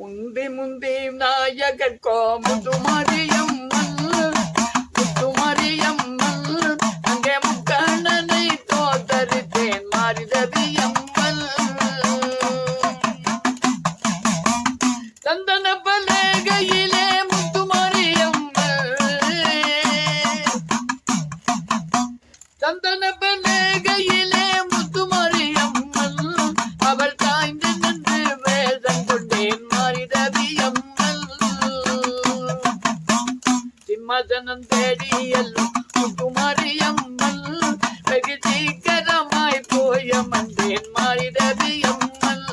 முந்தி முந்தி நாயகர்கோ முதுமரியம்மன் சிம்மசனம் தேடியல்லும் முத்துமரியம்மன் வெகு சீக்கிரமாய் போய மந்தேன் மாறிதவியம்மன்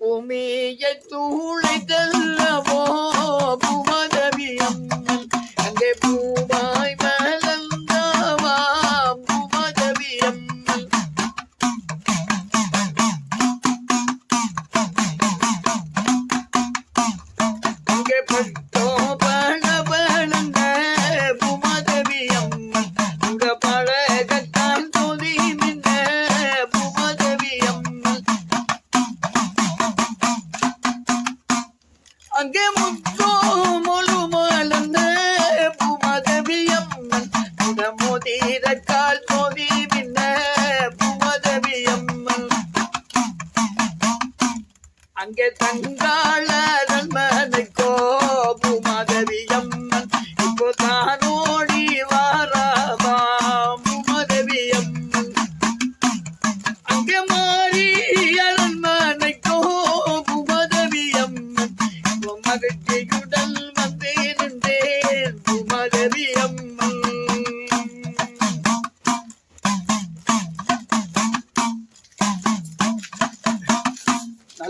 பூமியை தூளைதல்லவோ பூமதவியம்மன் அங்கே பூவாய் மலர்ந்தவா கால் தோதி பின்ன பூமதவியம்மன் அங்கே தங்காள அரண்மனைக்கோ பூமதவியம்மன் இப்போ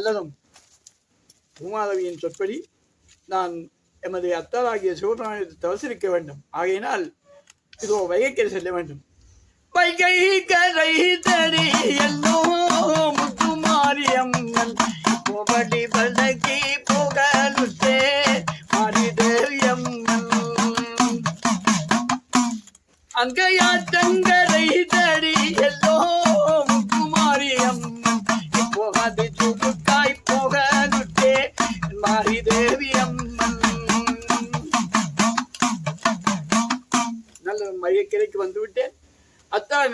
நல்லதும் பூமாதவியின் சொற்படி நான் எமது அத்தாராகிய சிவபெருமானத்தை தவசிருக்க வேண்டும். ஆகையினால் இதோ வைகைக்கரை செல்ல வேண்டும். வைகை கரை தடி எல்லோ முத்துமாரியம்மன் போபடி பலகி போகலுத்தே மாறிதேரியம்மன் அங்கையாற்றங்கரை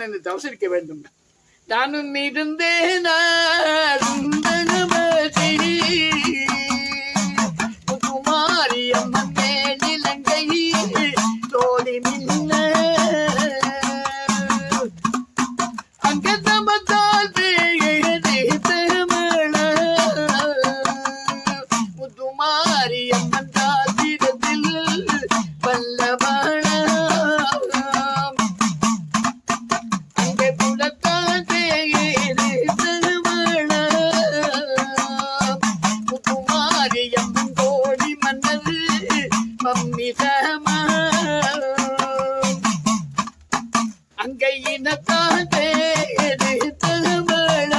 என்று தவசரிக்க வேண்டும். நானும் இருந்தேன் குமாரி அம்மன் அங்கை இனத்தாதே திருமண.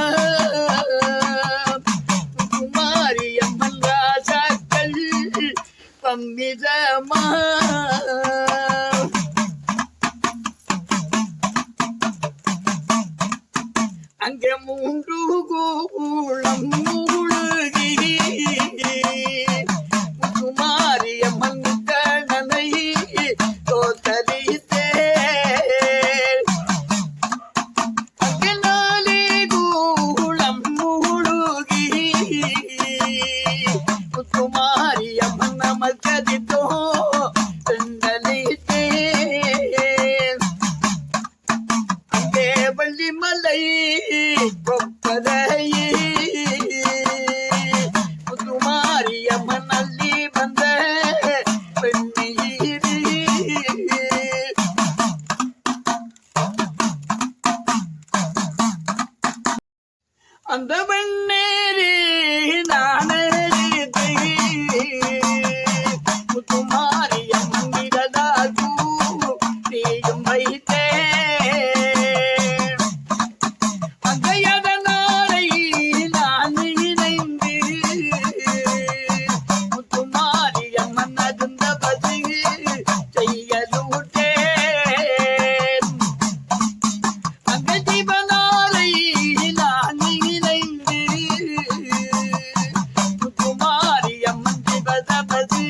ராஜாக்கள் பம்மிதமா கதையே புதுமாரியம்மன் அள்ளி வந்த பெண் happens.